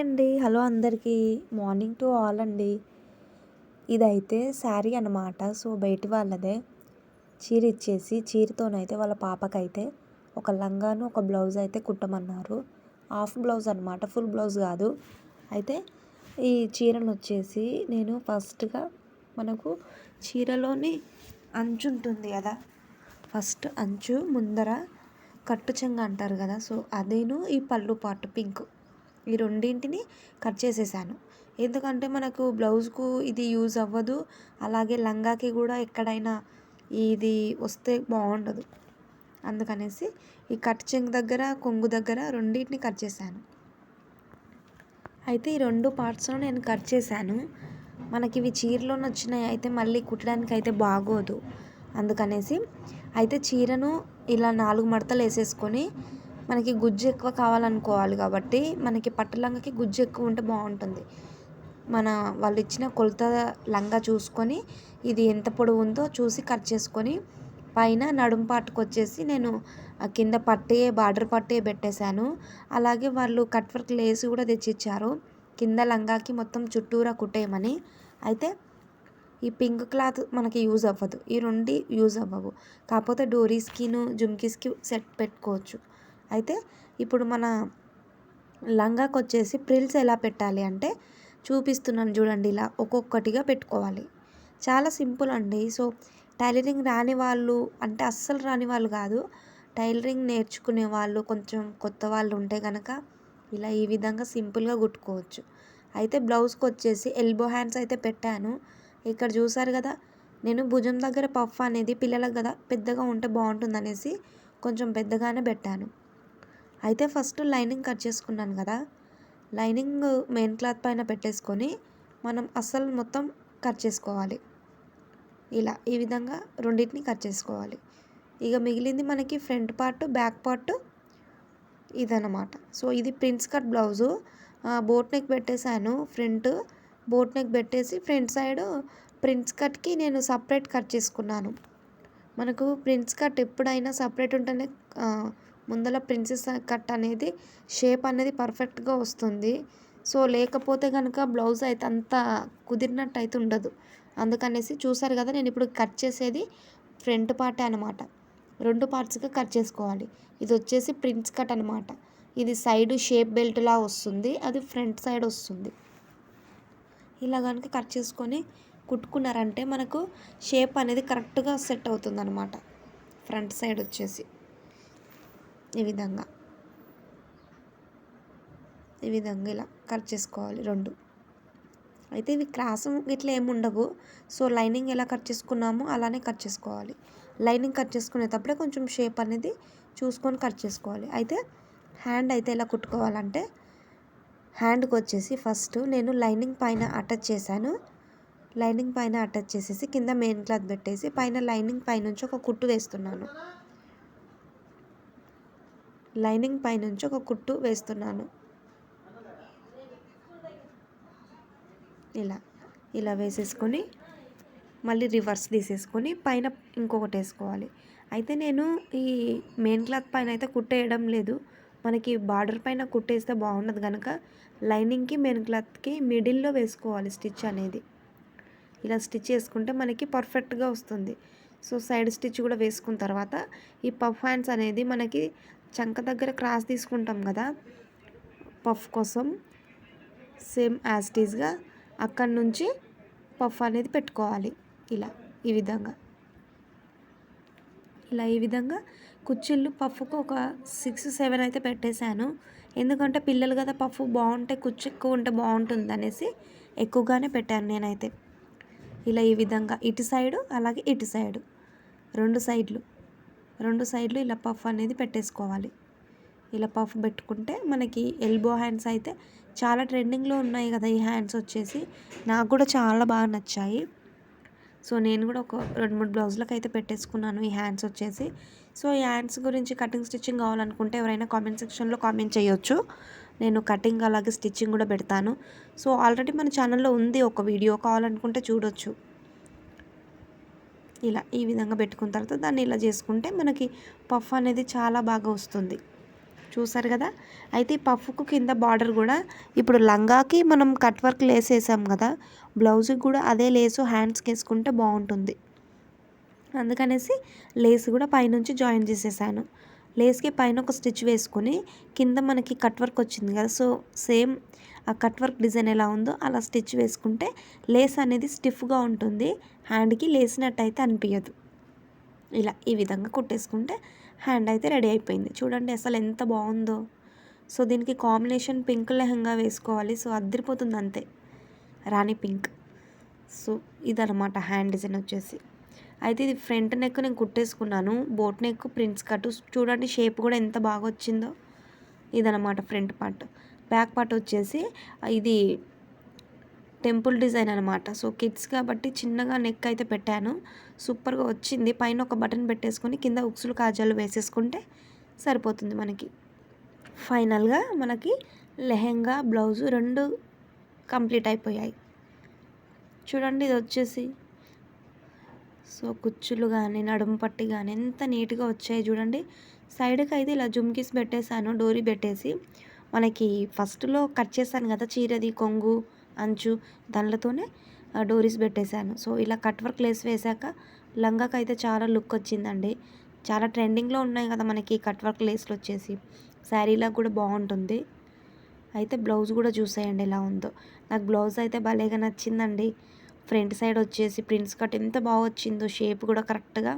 అండి. హలో అందరికీ. Morning to all అండి. ఇదైతే శారీ అనమాట సో బయటి వాళ్ళదే. చీర ఇచ్చేసి చీరతోనైతే వాళ్ళ పాపకైతే ఒక లంగాను ఒక బ్లౌజ్ అయితే కుట్టమన్నారు. హాఫ్ బ్లౌజ్ అనమాట ఫుల్ బ్లౌజ్ కాదు. అయితే ఈ చీరను వచ్చేసి నేను ఫస్ట్గా మనకు చీరలోని అంచు ఉంటుంది కదా. ఫస్ట్ అంచు ముందర కట్టుచంగ అంటారు కదా. సో అదేను ఈ పళ్ళు పాటు పింక్. ఈ రెండింటిని కట్ చేసేసాను. ఎందుకంటే మనకు బ్లౌజ్కు ఇది యూజ్ అవ్వదు. అలాగే లంగాకి కూడా ఎక్కడైనా ఇది వస్తే బాగుండదు. అందుకనేసి ఈ కట్ చెంగ్ దగ్గర కొంగు దగ్గర రెండింటిని కట్ చేశాను. అయితే ఈ రెండు పార్ట్స్లో నేను కట్ చేశాను. మనకి ఇవి చీరలో నచ్చినాయి అయితే మళ్ళీ కుట్టడానికి అయితే బాగోదు. అందుకనేసి అయితే చీరను ఇలా నాలుగు మడతలు వేసేసుకొని మనకి గుజ్జు ఎక్కువ కావాలనుకోవాలి కాబట్టి మనకి పట్టు లంగాకి గుజ్జు ఎక్కువ ఉంటే బాగుంటుంది. మన వాళ్ళు ఇచ్చిన కొలత లంగా చూసుకొని ఇది ఎంత పొడవు ఉందో చూసి కట్ చేసుకొని పైన నడుము పాటుకు వచ్చేసి నేను కింద పట్టే బార్డర్ పట్టే పెట్టేశాను. అలాగే వాళ్ళు కట్ వర్క్ లేసి కూడా తెచ్చిచ్చారు. కింద లంగాకి మొత్తం చుట్టూరా కుట్టేయమని. అయితే ఈ పింక్ క్లాత్ మనకి యూజ్ అవ్వదు. ఈ రెండు యూజ్ అవ్వవు. కాకపోతే డోరీస్కిను జుమ్కీస్కి సెట్ పెట్టుకోవచ్చు. అయితే ఇప్పుడు మన లంగాకి వచ్చేసి ప్రిల్స్ ఎలా పెట్టాలి అంటే చూపిస్తున్నాను చూడండి ఇలా ఒక్కొక్కటిగా పెట్టుకోవాలి. చాలా సింపుల్ అండి. సో టైలరింగ్ రాని వాళ్ళు అంటే అస్సలు రాని వాళ్ళు కాదు. టైలరింగ్ నేర్చుకునే వాళ్ళు కొంచెం కొత్త వాళ్ళు ఉంటే కనుక ఇలా ఈ విధంగా సింపుల్గా కుట్టుకోవచ్చు. అయితే బ్లౌజ్కి వచ్చేసి ఎల్బో హ్యాండ్స్ అయితే పెట్టాను. ఇక్కడ చూసారు కదా నేను భుజం దగ్గర పఫ్ అనేది పిల్లలకు కదా పెద్దగా ఉంటే బాగుంటుంది అనేసి కొంచెం పెద్దగానే పెట్టాను. అయితే ఫస్ట్ లైనింగ్ కట్ చేసుకున్నాను కదా. లైనింగ్ మెయిన్ క్లాత్ పైన పెట్టేసుకొని మనం అస్సలు మొత్తం కట్ చేసుకోవాలి. ఇలా ఈ విధంగా రెండింటిని కట్ చేసుకోవాలి. ఇక మిగిలింది మనకి ఫ్రంట్ పార్ట్ బ్యాక్ పార్ట్ ఇదనమాట సో ఇది prince cut blouse. Boat neck పెట్టేశాను ఫ్రంట్. బోట్ నెక్ పెట్టేసి ఫ్రంట్ సైడ్ ప్రిన్స్ కట్కి నేను సపరేట్ కట్ చేసుకున్నాను. మనకు ప్రిన్స్ కట్ ఎప్పుడైనా సపరేట్ ఉంటేనే ముందల ప్రిన్సెస్ కట్ అనేది షేప్ అనేది పర్ఫెక్ట్గా వస్తుంది. సో లేకపోతే కనుక బ్లౌజ్ అయితే అంత కుదిరినట్టు అయితే ఉండదు. అందుకనేసి చూసారు కదా నేను ఇప్పుడు కట్ చేసేది ఫ్రంట్ పార్టే అనమాట రెండు పార్ట్స్గా కట్ చేసుకోవాలి. ఇది వచ్చేసి ప్రిన్స్ కట్ అనమాట ఇది సైడ్ షేప్ బెల్ట్లా వస్తుంది అది ఫ్రంట్ సైడ్ వస్తుంది. ఇలా కనుక కట్ చేసుకొని కుట్టుకున్నారంటే మనకు షేప్ అనేది కరెక్ట్గా సెట్ అవుతుంది అనమాట ఫ్రంట్ సైడ్ వచ్చేసి. ఈ విధంగా. ఈ విధంగా ఇలా కట్ చేసుకోవాలి రెండు. అయితే ఇవి క్రాస్ ఇట్లా ఏమి ఉండవు. సో లైనింగ్ ఎలా కట్ చేసుకున్నామో అలానే కట్ చేసుకోవాలి. లైనింగ్ కట్ చేసుకునేటప్పుడే కొంచెం షేప్ అనేది చూసుకొని కట్ చేసుకోవాలి. అయితే హ్యాండ్ అయితే ఎలా కుట్టుకోవాలంటే హ్యాండ్కి వచ్చేసి ఫస్ట్ నేను లైనింగ్ పైన అటాచ్ చేశాను. లైనింగ్ పైన అటాచ్ చేసేసి కింద మెయిన్ క్లాత్ పెట్టేసి పైన లైనింగ్ పైనుంచి ఒక కుట్టు వేస్తున్నాను. లైనింగ్ పైనుంచి ఒక కుట్టు వేస్తున్నాను. ఇలా ఇలా వేసేసుకొని మళ్ళీ రివర్స్ తీసేసుకొని పైన ఇంకొకటి వేసుకోవాలి. అయితే నేను ఈ మెయిన్ క్లాత్ పైన అయితే కుట్టేయడం లేదు. మనకి బార్డర్ పైన కుట్టేస్తే బాగుండదు కనుక లైనింగ్కి మెయిన్ క్లాత్కి మిడిల్లో వేసుకోవాలి స్టిచ్ అనేది. ఇలా స్టిచ్ చేసుకుంటే మనకి పర్ఫెక్ట్గా వస్తుంది. సో సైడ్ స్టిచ్ కూడా వేసుకున్న తర్వాత ఈ పఫ్ హ్యాండ్స్ అనేది మనకి చంక దగ్గర క్రాస్ తీసుకుంటాం కదా పఫ్ కోసం సేమ్ యాజ్టీజ్గా అక్కడి నుంచి పఫ్ అనేది పెట్టుకోవాలి ఇలా ఈ విధంగా. ఇలా ఈ విధంగా కుచ్చిళ్ళు పఫ్కు ఒక సిక్స్ సెవెన్ అయితే పెట్టేశాను. ఎందుకంటే పిల్లలు కదా పఫ్ బాగుంటే కుచ్చు ఎక్కువ ఉంటే బాగుంటుంది అనేసి ఎక్కువగానే పెట్టాను నేనైతే. ఇలా ఈ విధంగా ఇటు సైడు అలాగే ఇటు సైడు రెండు సైడ్లు. రెండు సైడ్లు ఇలా పఫ్ అనేది పెట్టేసుకోవాలి. ఇలా పఫ్ పెట్టుకుంటే మనకి ఎల్బో హ్యాండ్స్ అయితే చాలా ట్రెండింగ్లో ఉన్నాయి కదా ఈ హ్యాండ్స్ వచ్చేసి. నాకు కూడా చాలా బాగా నచ్చాయి. సో నేను కూడా ఒక రెండు మూడు బ్లౌజులకు అయితే పెట్టేసుకున్నాను ఈ హ్యాండ్స్ వచ్చేసి. సో ఈ హ్యాండ్స్ గురించి కటింగ్ స్టిచ్చింగ్ కావాలనుకుంటే ఎవరైనా కామెంట్ సెక్షన్లో కామెంట్ చేయొచ్చు. నేను కటింగ్ అలాగే స్టిచ్చింగ్ కూడా పెడతాను. సో ఆల్రెడీ మన ఛానల్లో ఉంది ఒక వీడియో కావాలనుకుంటే చూడొచ్చు. ఇలా ఈ విధంగా పెట్టుకున్న తర్వాత దాన్ని ఇలా చేసుకుంటే మనకి పఫ్ అనేది చాలా బాగా వస్తుంది. చూసారు కదా? అయితే ఈ పఫ్కు కింద బార్డర్ కూడా ఇప్పుడు లంగాకి మనం కట్ వర్క్ లేస్ వేసాం కదా? బ్లౌజ్కి కూడా అదే లేసు హ్యాండ్స్కి వేసుకుంటే బాగుంటుంది. అందుకనేసి లేస్ కూడా పైనుంచి జాయిన్ చేసేసాను. లేస్కి పైన ఒక స్టిచ్ వేసుకొని కింద మనకి కట్ వర్క్ వచ్చింది కదా సో సేమ్ ఆ కట్ వర్క్ డిజైన్ ఎలా ఉందో అలా స్టిచ్ వేసుకుంటే లేస్ అనేది స్టిఫ్గా ఉంటుంది హ్యాండ్కి లేసినట్టు అయితే అనిపించదు ఇలా ఈ విధంగా కుట్టేసుకుంటే హ్యాండ్ అయితే రెడీ అయిపోయింది. చూడండి అసలు ఎంత బాగుందో. సో దీనికి కాంబినేషన్ పింక్ లెహంగా వేసుకోవాలి సో అద్దరిపోతుంది అంతే. రాణి పింక్. సో ఇదనమాట హ్యాండ్ డిజైన్ వచ్చేసి. అయితే ఇది ఫ్రంట్ నెక్ నేను కుట్టేసుకున్నాను. Boat neck prints cut. చూడండి షేప్ కూడా ఎంత బాగా వచ్చిందో. ఇదనమాట ఫ్రంట్ పార్ట్. బ్యాక్ పార్ట్ వచ్చేసి ఇది టెంపుల్ డిజైన్ అనమాట సో కిడ్స్ కాబట్టి చిన్నగా నెక్ అయితే పెట్టాను. సూపర్గా వచ్చింది. పైన ఒక బటన్ పెట్టేసుకొని కింద ఉక్సులు కాజాలు వేసేసుకుంటే సరిపోతుంది మనకి. ఫైనల్గా మనకి లెహెంగా బ్లౌజు రెండు కంప్లీట్ అయిపోయాయి. చూడండి ఇది వచ్చేసి సో కుచ్చులు కానీ నడుము పట్టి కానీ ఎంత నీట్గా వచ్చాయి చూడండి. సైడ్కి అయితే ఇలా జుమ్కీస్ పెట్టేశాను డోరీ పెట్టేసి. మనకి ఫస్ట్లో కట్ చేశాను కదా చీరది కొంగు అంచు దానిలతోనే డోరీస్ పెట్టేశాను. సో ఇలా కట్ వర్క్ లేస్ వేశాక లంగాకి అయితే చాలా లుక్ వచ్చిందండి. చాలా ట్రెండింగ్లో ఉన్నాయి కదా మనకి కట్ వర్క్ లేస్లు వచ్చేసి. శారీలకు కూడా బాగుంటుంది. అయితే బ్లౌజ్ కూడా చూసేయండి ఎలా ఉందో. నాకు బ్లౌజ్ అయితే భలేగా నచ్చిందండి. ఫ్రంట్ సైడ్ వచ్చేసి ప్రింట్స్ కట్ ఎంత బాగా వచ్చిందో షేప్ కూడా కరెక్ట్గా.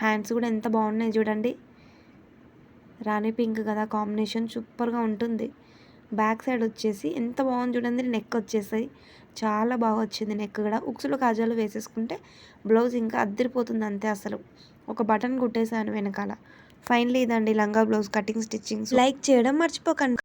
హ్యాండ్స్ కూడా ఎంత బాగున్నాయి చూడండి. రాణి పింక్ కదా కాంబినేషన్ సూపర్గా ఉంటుంది. బ్యాక్ సైడ్ వచ్చేసి ఎంత బాగుంది చూడండి నెక్ వచ్చేసాయి. చాలా బాగా వచ్చింది నెక్ కూడా. ఉక్సులు కాజాలు వేసేసుకుంటే బ్లౌజ్ ఇంకా అద్దరిపోతుంది అంతే అసలు. ఒక బటన్ కుట్టేశాను వెనకాల. ఫైనలీ ఇదండి లంగా బ్లౌజ్ కటింగ్ స్టిచ్చింగ్. లైక్ చేయడం మర్చిపోకండి.